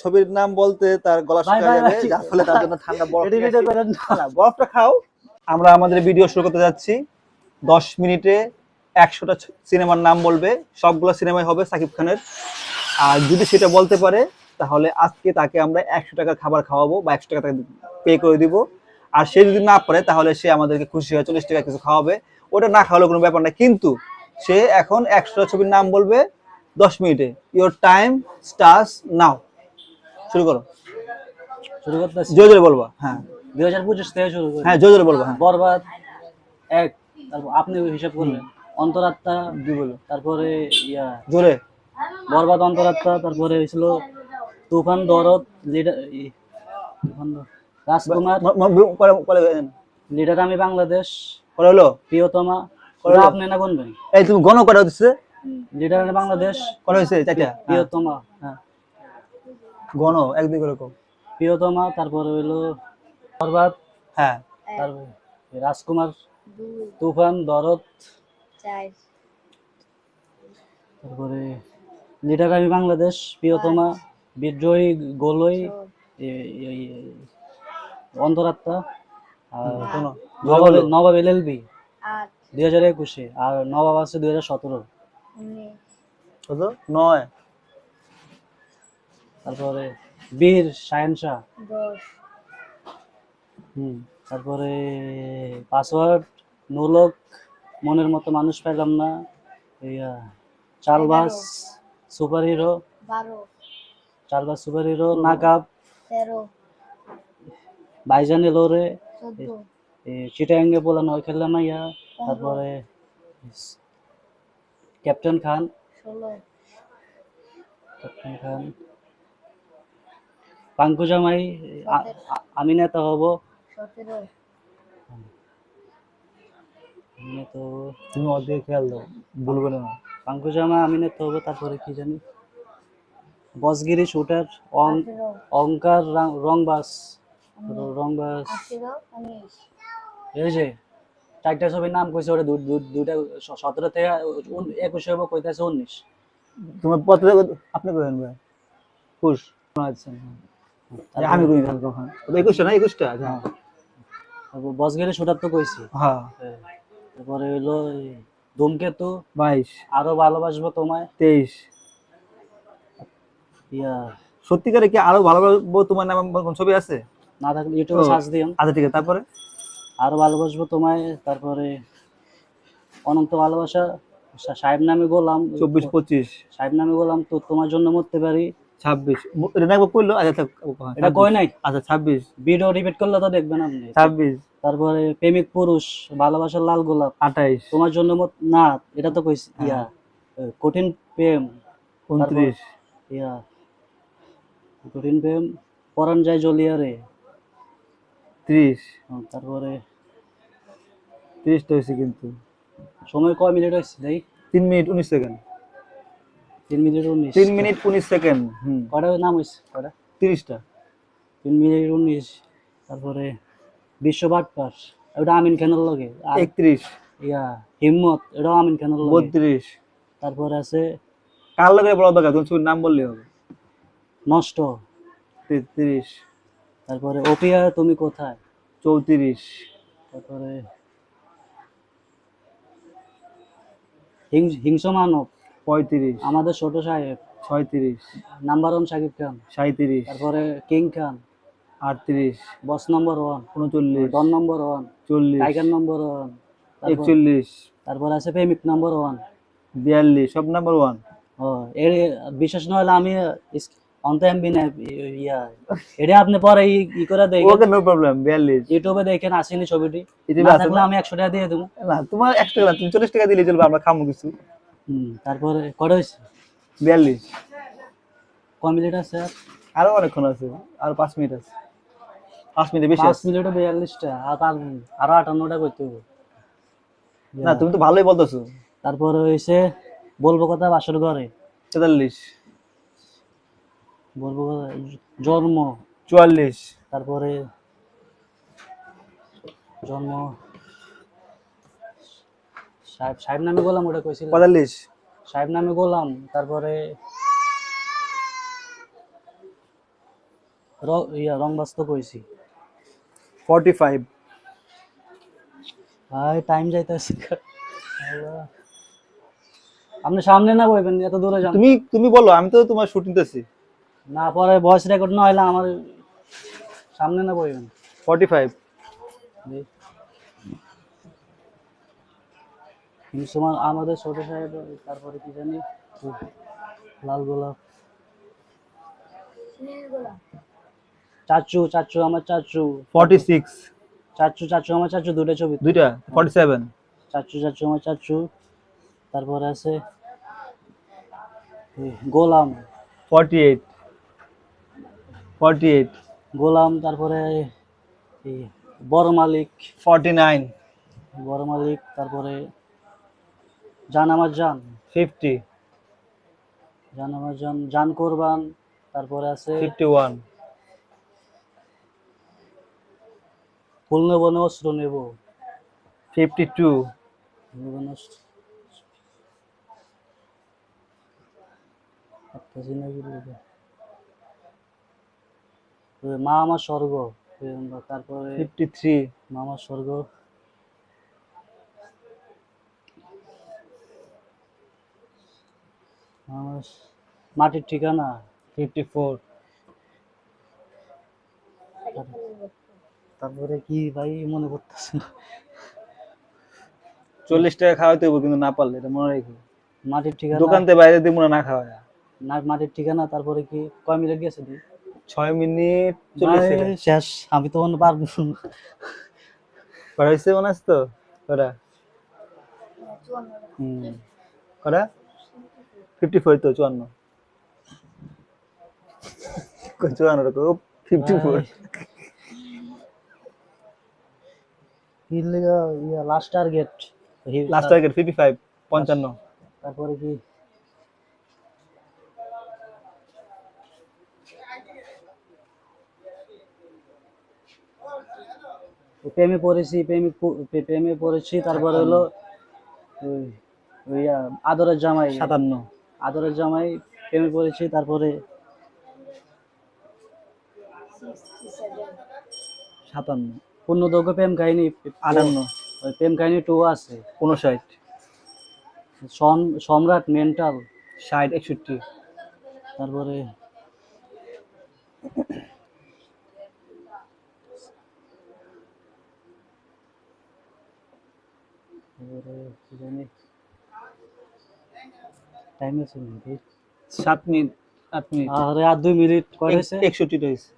ছবির নাম বলতে তার গলা শুকিয়ে যাবে যার ফলে তার জন্য ঠান্ডা বরফ ভিডিও আসি। করেন না। না, বরফটা খাও। আমরা আমাদের ভিডিও শুরু করতে যাচ্ছি। দশ মিনিটে একশোটা সিনেমার নাম বলবে। সবগুলো সিনেমাই হবে সাকিব খানের। আর যদি সেটা বলতে পারে তাহলে আজকে তাকে আমরা একশো টাকার খাবার খাওয়াবো বা একশো টাকা তাকে পে করে দিব। আর সে যদি না পারে তাহলে সে আমাদেরকে খুশি হয়ে চল্লিশ টাকা কিছু খাওয়াবে। ওটা না খাওয়ালে কোনো ব্যাপার না কিন্তু সে এখন একশোটা ছবির নাম বলবে দশ মিনিটে। ইওর টাইম স্টার্স নাও শুরু করো। শুরু করতেছি। জোরে জোরে বলবা। হ্যাঁ। দুই হাজার পঁচিশ থেকে শুরু করি। হ্যাঁ জোরে জোরে বলবা হ্যাঁ। বরবাদ এক তারপর আপনি হিসাব অন্তরাত্মা বলো তারপরে ইয়া। জোরে। বরবাদ অন্তরাত্মা তারপরে হয়েছিল তুফান দরদ লিডার রাজকুমার। লিডার আমি বাংলাদেশ। পরে হলো প্রিয়তমা। আপনি না গুনবেন এই তুমি গণ করা হচ্ছে লিডার আমি বাংলাদেশ। করা হয়েছে হ্যাঁ প্রিয়তমা। হ্যাঁ। গণ এক দুই করে কম। প্রিয়তমা তারপরে হইল বরবাদ হ্যাঁ। তারপরে রাজকুমার তুফান দরদ তারপরে লিডার আমি বাংলাদেশ প্রিয়তমা বিদ্রোহী গোলই অন্তরাত্মা আর শোনো নবাব নবাব এল এল বি দুই হাজার একুশে আর নবাব আছে দুই হাজার সতেরো। নয়। তারপরে বীর শাহেন শাহ। হুম তারপরে পাসওয়ার্ড নোলক মনের মতো মানুষ পেলাম না। ইয়া চালবাস সুপার হিরো চালবাস সুপার হিরো নাকাব তেরো। ভাইজান এলোরে চিটাঙ্গে পোলানো হয় খেললাম না ইয়া। তারপরে ক্যাপ্টেন খান। ক্যাপ্টেন খান। পাঙ্কু জামাই আ- আ- আমি নেতা হব। তুমি অর্ধেক খেয়াল দাও বলবে না। পাঙ্কু জামা আমি নেতা হব তারপরে কি জানি? বসগিরি শুটার অঙ্কার রাং- রংবাস। রংবাস। এই যে চারটা ছবির নাম কইছে ওটা দুইটা সতেরো থেকে উন- একুশে হব কইতেছে উনিশ। তোমার পত্র আপনি করেন ভাই? খুশ আচ্ছা। আমি কখন একুশটা না একুশটা? আচ্ছা। তারপর বসগিরি শুটার তো কইছি। হ্যাঁ। হ্যাঁ। তারপরে হইল ধূমকেতু। বাইশ। আরও ভালোবাসবো তোমায়। তেইশ। ইয়া। সত্যিকারে কি আরও ভালো ভালো তোমার নাম কোন ছবি আছে? না থাকলে ইউটিউবে। সার্চ দিও। আচ্ছা ঠিক আছে। তারপরে? আরও ভালোবাসবো তোমায়। তারপরে অনন্ত ভালোবাসা। সাহেব নামে গোলাম। চব্বিশ পঁচিশ। সাহেব নামে গোলাম তো তোমার জন্য মরতে পারি। ছাব্বিশ। এটা একবার করল আচ্ছা হ্যাঁ, এটা কই নাই? আচ্ছা ছাব্বিশ। ভিডিও রিপিট করলে তো দেখবেন আপনি। ছাব্বিশ। তারপরে প্রেমিক পুরুষ ভালোবাসার লাল গোলাপ। আঠাইশ। তোমার জন্য মত- না এটা তো কইছি হ্যাঁ। ইয়া কঠিন প্রেম। উনত্রিশ। ইয়া কঠিন প্রেম পরাণ যায় ত্রিশ। তারপরে ত্রিশটা হয়েছে কিন্তু। সময় কয় মিনিট হয়েছে তিন মিনিট উনিশ সেকেন্ড। তিন মিনিট উনিশ। তিন মিনিট উনিশ সেকেন্ড হুম। কয়টা নাম হয়েছে? কয়টা? তিরিশটা। তিন মিনিট উনিশ তারপরে বিশ্ব বাটপার ওটা আমিন খানের লগে। একত্রিশ। ইয়া হিম্মত এটাও আমিন খানের লগে। বত্রিশ। তারপরে আছে কার লগে বলা দরকার তুমি ছবির নাম বললে হবে। নষ্ট। তেত্রিশ। তারপরে ওপিয়া তুমি কোথায়? চৌত্রিশ। তারপরে হিংস হিংস মানব। পঁয়ত্রিশ। আমাদের ছোট সাহেব। ছয়ত্রিশ। Number one Shakib Khan. সাঁত্রিশ তারপরে কিং খান। আটত্রিশ। Boss number one. উনচল্লিশ। Don number one. চল্লিশ। Tiger number one. একচল্লিশ। তারপর আছে প্রেমিক নম্বর ওয়ান। বিয়াল্লিশ। সব নাম্বার ওয়ান। ও এর বিশেষ আমি অন্ত এমবি না ইয়া। এটা আপনি পরে ই- করে দেখেন। ওকে নো প্রবলেম বিয়াল্লিশ। ইউটিউবে দেখেন আসেনি ছবিটি। না থাকলে আমি একশো টাকা দিয়ে দেবো। না তোমার একশো টাকা না, তুমি চল্লিশ টাকা দিলে চলবে আমরা খামো কিছু। হুম তারপরে কটা হয়েছে? বিয়াল্লিশ। ক মিনিট আছে আর? আরও অনেকক্ষণ আছে আরও পাঁচ মিনিট আছে। পাঁচ মিনিট বেশি পাঁচ মিনিটে বিয়াল্লিশটা আর তার আরও আটান্নটা করতে হবে। না তুমি তো ভালোই বলতেছো। তারপরে হয়েছে বলব কথা বাসর ঘরে। তেতাল্লিশ। বলব কথা জন্ম। চুয়াল্লিশ। তারপরে জন্ম সাহেব সাহেব নামে গোলাম ওটা কইছিল। পঁয়তাল্লিশ। সাহেব নামে গোলাম তারপরে র- ইয়া রং বাস্ত কইছি। Forty five. ভাই টাইম যাইতেছে। আপনি সামনে না বইবেন এত দূরে যান। তুমি তুমি বলো আমি তো তোমার শুট নিতেছি না পরে ভয়েস রেকর্ড না হইলে আমার সামনে না বইবেন। Forty five. মুসলমান আমাদের ছোট সাহেব তারপরে কি জানি লাল গোলাপ। চাচু চাচু আমার চাচু। ফর্টি সিক্স চাচু চাচু আমার চাচু দুটো ছবি দুইটা ফর্টি সেভেন চাচু চাচু আমার চাচু। তারপরে আছে গোলাম। ফর্টি এইট ফর্টি এইট গোলাম তারপরে বড় মালিক। ফর্টি নাইন বড় মালিক তারপরে জান আমার জান। ফিফটি জান আমার জান জান কোরবান তারপরে আছে ফিফটি ওয়ান ফুল নেব না অস্ত্র। নেব ফিফটি টু মা আমার স্বর্গ। তারপরে ফিফটি থ্রি মা আমার স্বর্গ। আমার মাটির ঠিকানা ফিফটি ফোর তারপরে কি ভাই মনে করতেছে চল্লিশ টাকা খাওয়াইতে হবে কিন্তু না পারলে এটা মনে রেখো। মাটির ঠিকানা দোকান থেকে বাইরে দিব না না খাওয়া না মাটির ঠিকানা তারপরে কি কয় মিনিট গেছে তুই ছয় মিনিট শেষ আমি তো মনে পারব না। করা হয়েছে মনে আছে তো? হুম। করা? ফিফটি ফোর তো চুয়ান্ন। চুয়ান্ন ফিফটি ফোর ইয়া last target last target fifty five পঞ্চান্ন। তারপরে কি? প্রেমে পড়েছি প্রেমিক প্রেমে পড়েছি তারপরে হলো ওই ইয়া, আদরের জামাই। সাতান্ন। আদরের জামাই প্রেমে পড়েছি তারপরে সাতান্ন। পূর্ণদৈর্ঘ্য প্রেম কাহিনী আটান্ন। ওই প্রেম কাহিনী টু আছে উনষাট। সম- সম্রাট মেন্টাল ষাট একষট্টি। তারপরে তারপরে টাইম আছে নাকি সাত মিনিট আট মিনিট। আরে আর দুই মিনিট কয় হয়েছে একষট্টি হয়েছে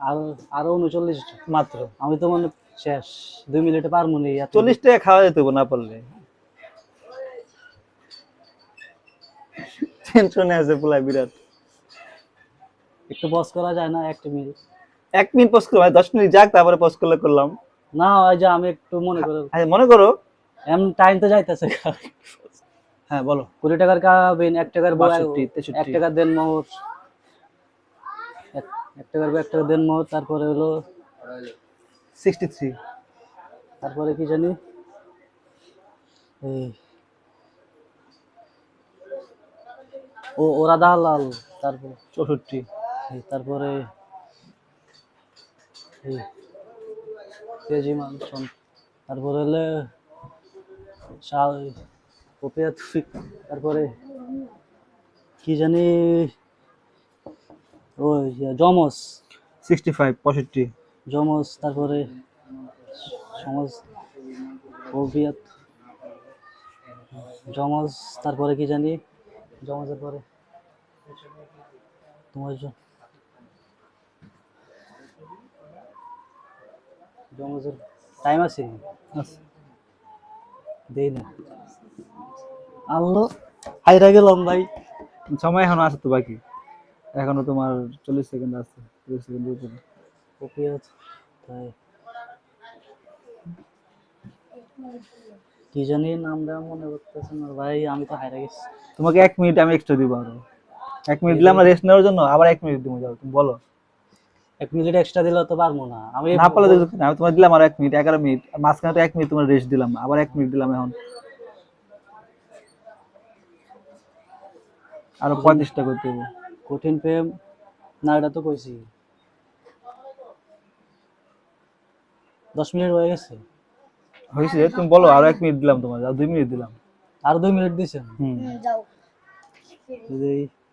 আর আরও উনচল্লিশ মাত্র। আমি তো মানে শেষ। দুই মিনিটে পারব না এত- চল্লিশ টাকা খাওয়া যেতে না পারলে। টেনশনে আছে বিরাট। একটু বস করা যায় না একটা মিনিট। এক মিনিট পোস্ট করো ভাই দশ মিনিট যাক তারপরে পোস্ট করলে করলাম। না ওই যে আমি একটু মনে করে আচ্ছা মনে করো। এমন টাইম তো যাইতেছে। হ্যাঁ বলো। কুড়ি টাকার কাবিন এক টাকার বাষট্টি, তেষট্টি। এক টাকার দেন মোহর এক- টাকার এক টাকার দেন মোহর তারপরে হলো সিক্সটি থ্রি তারপরে কি জানি? ও ওরা দালাল তারপর চৌষট্টি। তারপরে তেজি মানসন তারপরে হলে পপিয়া তুফিক তারপরে কি জানি ওই জমস সিক্সটি ফাইভ পঁয়ষট্টি। জমস তারপরে সমাজ পপিয়াত জমস তারপরে কি জানি? জমসের পরে তোমার জ- জমসের টাইম আছে। দেই না। আল্লাহ হাইরা গেলাম ভাই। সময় এখনও আছে তো বাকি। এখনও তোমার চল্লিশ সেকেন্ড আছে চল্লিশ সেকেন্ড উপরে। পপিয়াত তাই। কি জানি নামটা মনে করতেছে না। ভাই আমি তো হাইরা গেছি। তোমাকে এক মিনিট আমি এক্সট্রা দিব আরও। এক মিনিট দিলাম না রেস্ট নেওয়ার জন্য আবার এক মিনিট দিব যাও তুমি বলো। এক মিনিট এক্সট্রা দিলে তো পারব না। আমি না পারলে আমি তোমার দিলাম আর এক মিনিট এগারো মিনিট মাঝখানে তো এক মিনিট তোমার রেস্ট দিলাম আবার এক মিনিট দিলাম এখন। আরও পঁয়ত্রিশটা করতে হবে। কঠিন প্রেম না এটা তো কইছি। দশ মিনিট হয়ে গেছে। হয়েছে তুমি বলো আরও এক মিনিট দিলাম তোমার আর দুই মিনিট দিলাম। আর দুই মিনিট দিছেন? হুম।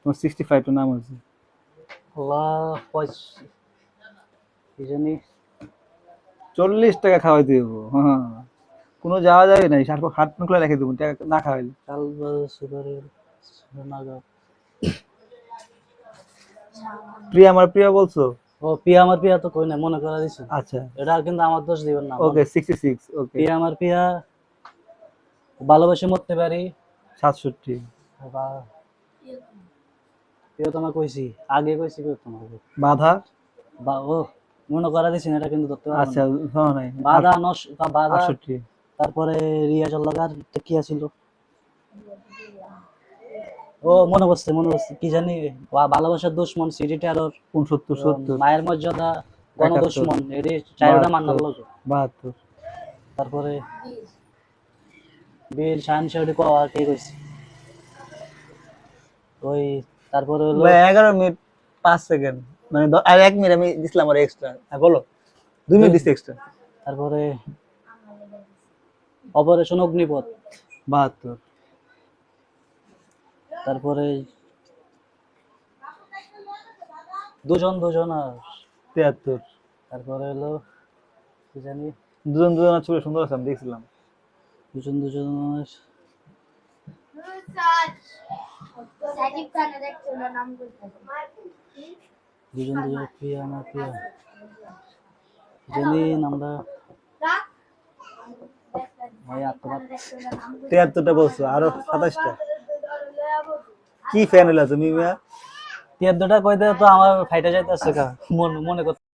তোমার সিক্সটি ফাইভটা নাম আছে। আল্লাহ পয়স কি জানি? চল্লিশ টাকা খাওয়াই দেবো হ্যাঁ। কোনো যাওয়া যাবে না সার হাট খুলে রেখে দেবো টাকা না খাওয়াইলে। সুগারের প্রিয়া আমার প্রিয়া বলছো? ও পিয়া আমার পিয়া তো কই না মনে করা দিছে। আচ্ছা। এটা কিন্তু আমার দোষ দিবেন না ওকে সিক্সটি সিক্স ওকে। পিয়া আমার পিয়া ভালোবাসে মরতে পারি। সাতষট্টি। বা পিয়া তোমার কইছি আগে কইছি তোমাকে বাধা? বা ও। মনে করা দিছি না এটা কিন্তু ধরতে পারব আচ্ছা হ্যাঁ নাই। বাধা নস বাধা আটষট্টি। তারপরে রিয়া জল্লাকার কি আছিল? ও মনে পড়ছে মনে পড়ছে কি জানি ভালোবাসার দুশ্মন সিডি টেরর উনসত্তর সত্তর। মায়ের মর্যাদা গণদুশ্মন এটি চারোটা মান্নার লোক বাহাত্তর। তারপরে বিশ বিল শাহান শাহরি কোয়া কে কইছে? ওই তারপরে হলো ভাই, এগারো মিনিট পাঁচ সেকেন্ড। মানে আর এক মিনিট আমি দিছিলাম আর এক্সট্রা হ্যাঁ বলো দুই মিনিট দিচ্ছি এক্সট্রা তারপরে অপারেশন অগ্নিপথ বাহাত্তর। তারপরে দুজন দুজন আর তিয়াত্তর। তারপরে হলো কি জানি? দুজন দুজনের ছবি সুন্দর আছে আমি দেখছিলাম। দুজন দুজন আর সাকিব খানের একটা নাম বলতে দুজন দুজন প্রিয়া আমার প্রিয়া? জানি আমরা। ভাই তিয়াত্তরটা বলছো আরও সাতাশটা? কি ফ্যান হলো তুমি মিয়া? তিয়াত্তরটা কই দেয় তো আমার ফাইটা যাইতেছে কা মনে মনে করতে